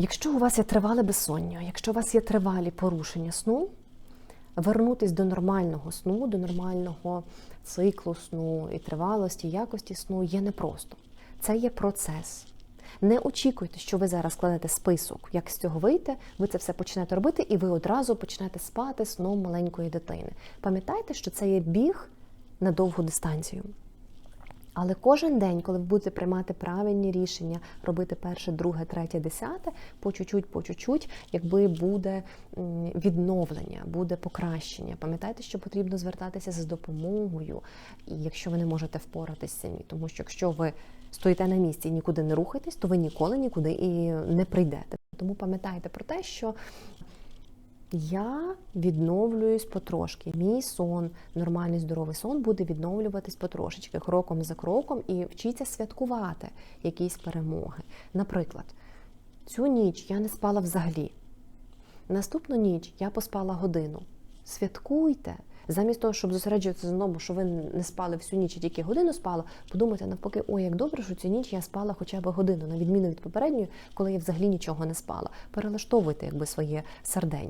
Якщо у вас є тривале безсоння, якщо у вас є тривалі порушення сну, вернутись до нормального сну, до нормального циклу сну і тривалості, якості сну є непросто. Це є процес. Не очікуйте, що ви зараз складете список, як з цього вийти. Ви це все почнете робити, і ви одразу почнете спати сном маленької дитини. Пам'ятайте, що це є біг на довгу дистанцію. Але кожен день, коли ви будете приймати правильні рішення, робити перше, друге, третє, десяте, по чуть-чуть, по чуть-чуть, якби буде відновлення, буде покращення. Пам'ятайте, що потрібно звертатися за допомогою, і якщо ви не можете впоратись самі, тому що якщо ви стоїте на місці і нікуди не рухаєтесь, то ви ніколи нікуди і не прийдете. Тому пам'ятайте про те, що я відновлююсь потрошки. Мій сон, нормальний здоровий сон буде відновлюватись потрошечки, кроком за кроком, і вчіться святкувати якісь перемоги. Наприклад, цю ніч я не спала взагалі. Наступну ніч я поспала годину. Святкуйте. Замість того, щоб зосереджуватися знову, що ви не спали всю ніч і тільки годину спали, подумайте навпаки, ой, як добре, що цю ніч я спала хоча б годину, на відміну від попередньої, коли я взагалі нічого не спала. Перелаштовуйте якби своє серденько.